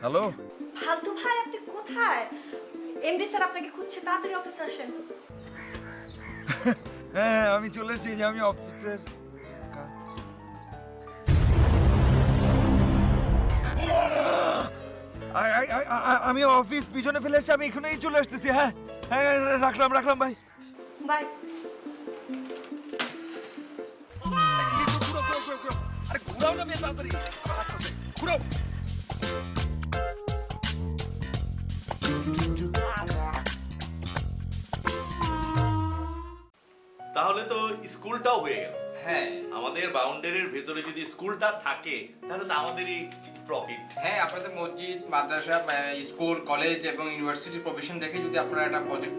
Hello ফালতু ভাই আপনি কোথায়? এমডি স্যার আপনাকে খুঁজছে তাড়াতাড়ি অফিসে আসেন। হ্যাঁ আমি চলে এসেছি যে আমি অফিসের আমি অফিস পিছনে ফেলে এসেছি আমি এখানেই চলে আসতেছি হ্যাঁ? হ্যাঁ রাখলাম রাখলাম ভাই। বাই না মেয়ে তাড়াতাড়ি ঘুরাও তাহলে তো স্কুলটাও হয়ে গেল। হ্যাঁ। আমাদের বাউন্ডারির ভেতরে যদি স্কুলটা থাকে তাহলে তো আমাদেরই প্রফিট হ্যাঁ আপনাদের মসজিদ মাদ্রাসা স্কুল কলেজ এবং ইউনিভার্সিটি প্রভিশন রেখে যদি আপনারা একটা প্রজেক্ট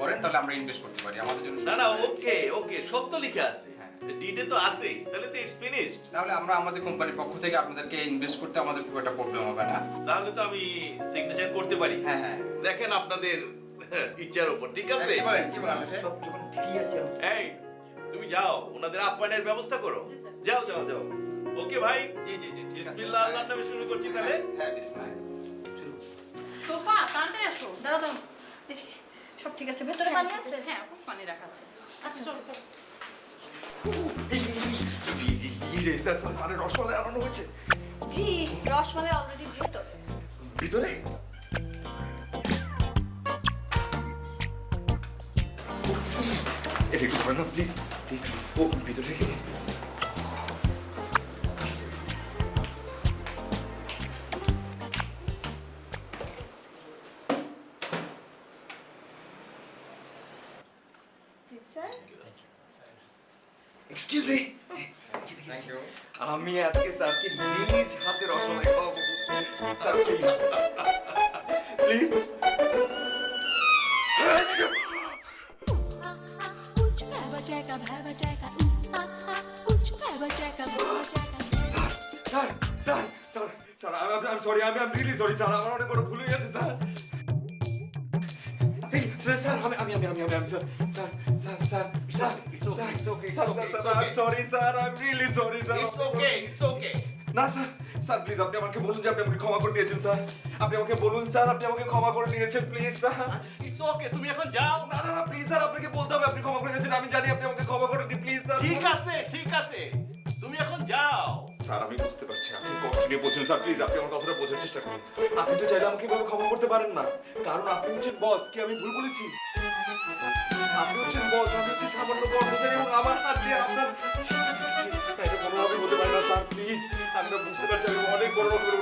করেন তাহলে আমরা ইনভেস্ট করতে পারি। আমাদের জন্য না না ওকে ওকে সব তো লিখে আছে। হ্যাঁ। ডিটে তো আছে তাহলে তো ইটস ফিনিশড তাহলে আমরা আমাদের কোম্পানির পক্ষ থেকে আপনাদেরকে ইনভেস্ট করতে আমাদের খুব একটা প্রবলেম হবে না। তাহলে তো আমি সিগনেচার করতে পারি। হ্যাঁ হ্যাঁ। দেখেন আপনাদের ইচ্ছার উপর ঠিক আছে? কি বলেন কি বলেন সব যখন ঠিকই আছে। এই তুমি যাও ওনাদের আপ্যায়নের ব্যবস্থা করো। যাও যাও যাও। ওকে ভাই? জি জি জি বিসমিল্লাহ আল্লাহর নামে শুরু করছি তাহলে। হ্যাঁ বিসমিল্লাহ। আসো। দাঁড়া দেখি সব ঠিক আছে? ভেতরে পানি আছে। হ্যাঁ পানি রাখা আছে। আচ্ছা। চলো চলো এই রে স্যার স্যার স্যারের রসমালাই আনানো হয়েছে। জি রসমালাই অলরেডি ভিতরে। ভিতরে? এটা একটু না প্লিজ প্লিজ প্লিজ ও ভিতরে রেখে আমি আজকে স্যারকে নিজ হাতে রসমালাই খাওয়াবো। স্যার প্লিজ প্লিজ আমি সরি আমি আমার অনেক বড় ভুল গেছে আমি আমি আমি আমি আমি, sir sir sir sir It's okay, it's okay, it's okay, না স্যার স্যার প্লিজ আপনি আমাকে বলুন যে আপনি আমাকে ক্ষমা করে দিয়েছেন স্যার আপনি আমাকে বলুন স্যার আপনি আমাকে ক্ষমা করে দিয়েছেন প্লিজ স্যার ইটস ওকে তুমি এখন যাও না। না না প্লিজ স্যার আপনাকে বলতে হবে আপনি ক্ষমা করে দিয়েছেন আমি জানি আপনি আমাকে ক্ষমা করে দিন প্লিজ স্যার ঠিক আছে ঠিক আছে। তুমি এখন যাও। স্যার আমি বুঝতে পারছি আপনি কষ্ট নিয়ে বলছেন স্যার প্লিজ আপনি আমার কথাটা বোঝার চেষ্টা করুন। আপনি তো চাইলে আমাকে এভাবে ক্ষমা করতে পারেন না কারণ আপনি হচ্ছেন বস কি আমি ভুল বলেছি? আপনি হচ্ছেন বস আমি হচ্ছে সামান্য কর্মচারী আমার হাত দিয়ে আপনার এটা কোনোভাবেই হতে বুঝতে পারছি অনেক বড় রকমের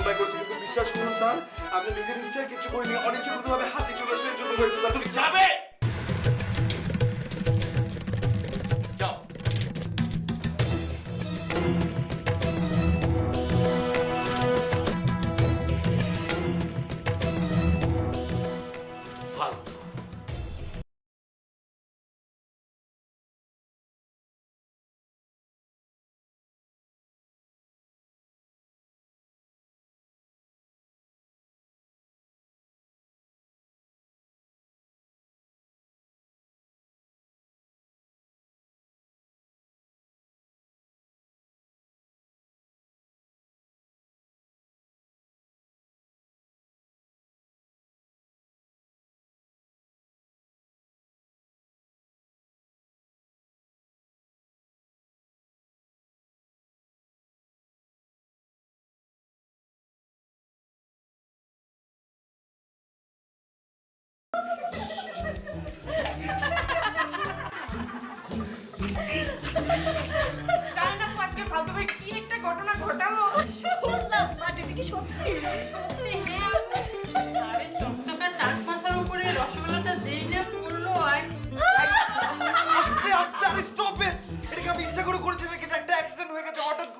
বিশ্বাস করুন, স্যার, আমি নিজের ইচ্ছায় কিছু করিনি, অনিচ্ছাকৃতভাবে হাতি চলে আসার জন্য হয়েছে তুমি যাবে? না আজকে ফালতু ভাই কি একটা ঘটনা ঘটালো। শুনলাম মা দিদি সত্যি। সত্যি হ্যাঁ। আরে চকচকা টাক মাথার উপরে রসগোল্লাটা যেই না পড়ল আর আস্তে আস্তে আরে স্টপ ইট এটা আমি ইচ্ছা করে করেছি নাকি? একটা অ্যাক্সিডেন্ট হয়ে গেছে হঠাৎ।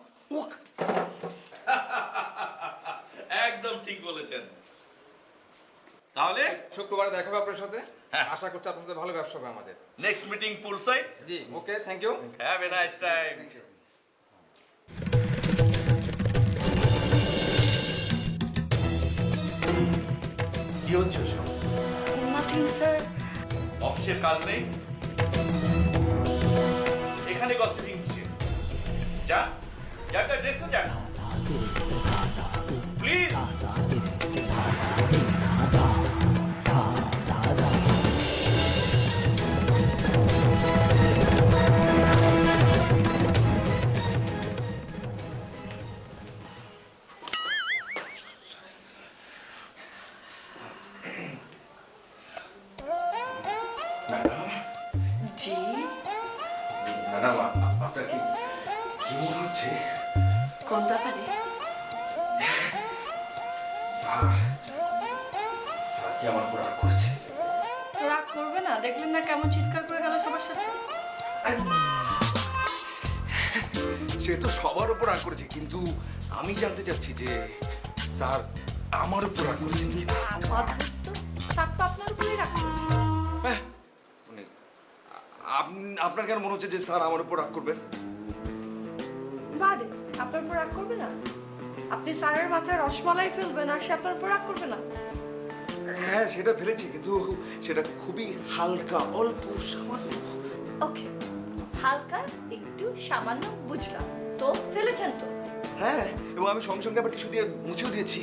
একদম ঠিক বলেছেন। তাহলে? শুক্রবারে দেখা হবে আপনার সাথে। আশা করছি আপনার সাথে ভালো ব্যবসা হবে আমাদের next meeting pool side G okay thank you have a nice time কি হচ্ছে সব নাথিং স্যার অফিসের কাজ নেই এখানে গসিপিং যা যান যান ড্রেসে যান প্লিজ ম্যাডাম আপনার কি কি মনে হচ্ছে কোন ব্যাপারে স্যার স্যার কি আমার উপর রাগ করেছে রাগ করবে না দেখলেন না কেমন চিৎকার করে গেল সবার সাথে সে তো সবার উপর রাগ করেছে কিন্তু আমি জানতে চাচ্ছি যে স্যার আমার উপর রাগ করেছেন কি অদ্ভুত তো আপনার উপরেই রাগ করেছে। আপ- আপনার কেন মনে হচ্ছে যে স্যার আমার উপর রাগ করবেন? বাদে আপনার উপর রাগ করবে না। আপনি স্যারের মাথায় রসমালাই ফেলবেন আর সে আপনার উপর রাগ করবে না। হ্যাঁ সেটা ফেলেছি কিন্তু সেটা খুবই হালকা অল্প সামান্য। ওকে হালকা একটু সামান্য বুঝলাম। তো ফেলেছেন তো? হ্যাঁ এবং আমি সঙ্গে সঙ্গে আবার টিস্যু দিয়ে মুছেও দিয়েছি।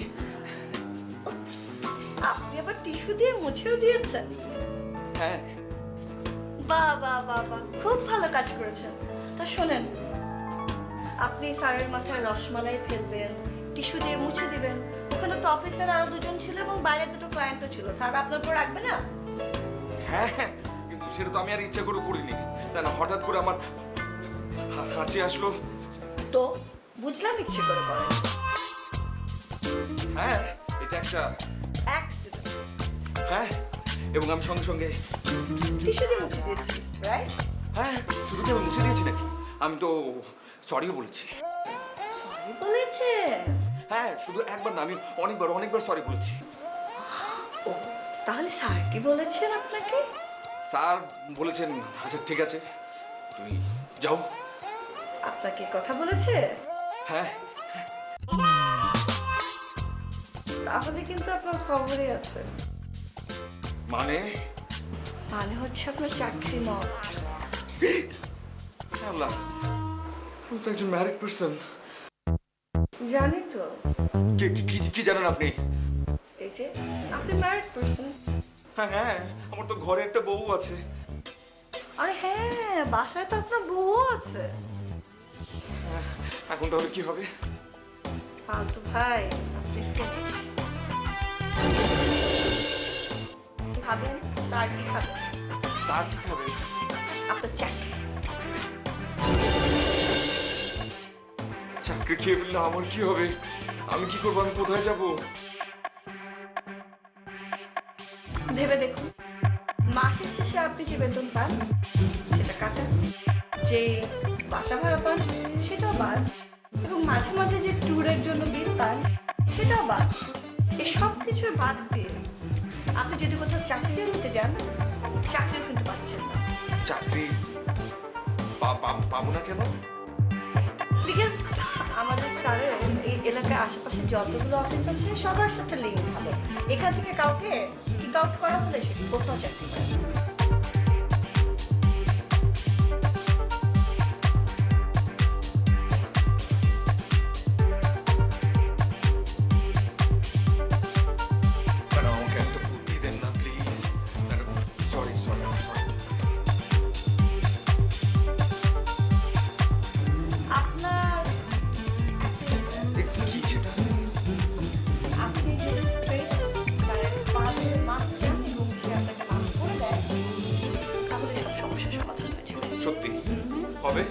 আপনি আবার টিস্যু দিয়ে মুছেও দিয়েছেন। হ্যাঁ বাহ বাহ বাহ বাহ খুব ভালো কাজ করেছেন। তা শোনেন আপনি স্যারের মাথায় রসমালাই ফেলবেন টিস্যু দিয়ে মুছে দিবেন। ওখানে তো অফিসের আরও দুজন ছিল এবং বাইরে দুটো ক্লায়েন্টও ছিল। স্যার আপনার উপর রাখবে না? হ্যাঁ হ্যাঁ, কিন্তু সেটা তো আমি আর ইচ্ছা করে করিনি। তাই না হঠাৎ করে আমার হাঁচি আসলো। তো বুঝলাম ইচ্ছে করে করেন। হ্যাঁ এটা একটা অ্যাক্সিডেন্ট হ্যাঁ। এবং আমি সঙ্গে সঙ্গে টিস্যু দিয়ে মুছে দিয়েছি রাইট হ্যাঁ শুধু কি আমি মুছে দিয়েছি নাকি? আমি তো সরিও বলেছি। সরি বলেছে? হ্যাঁ শুধু একবার না আমি অনেকবার অনেকবার সরি বলেছি। ও তাহলে স্যার কি বলেছেন আপনাকে? স্যার বলেছেন আচ্ছা ঠিক আছে তুমি যাও। আপনাকে কথা বলেছে? হ্যাঁ। তাহলে কিন্তু আপনার খবরই আছে। মানে? মানে হচ্ছে আপনার চাকরি আল্লাহ আমি তো একজন ম্যারিড পার্সন জানি তো। কি জানেন আপনি? এই যে আপনি ম্যারিড পার্সন হ্যাঁ হ্যাঁ আমার তো ঘরে একটা বউ আছে। আরে হ্যাঁ বাসায় তো আপনার বউ আছে। এখন তাহলে কি হবে? ফালতু ভাই আপনি। ভাবেন স্যার কি খাবেন স্যার কি খাবে আপনার চাকরি চাকরি খেয়ে ফেললে? আমার কি হবে? আমি কি করব? আমি কোথায় যাব? ভেবে দেখুন। মাসের শেষে আপনি যে বেতন পান সেটা কাটা যে বাসা ভাড়া পান সেটাও বাদ। এবং মাঝে মাঝে যে ট্যুরের জন্য বিল পান সেটাও বাদ। এই সব কিছু বাদ দিয়ে আপনি যদি কোথাও চাকরিও নিতে যান চাকরিও কিন্তু পাচ্ছেন না। চাকরি পাবো না কেন? বিকজ আমাদের স্যারের এই এলাকার আশেপাশে যতগুলো অফিস আছে সবার সাথে লিঙ্ক ভালো। এখান থেকে কাউকে কিক আউট করা হলে সেটি কোথাও চাকরি পায় সত্যি। হবে?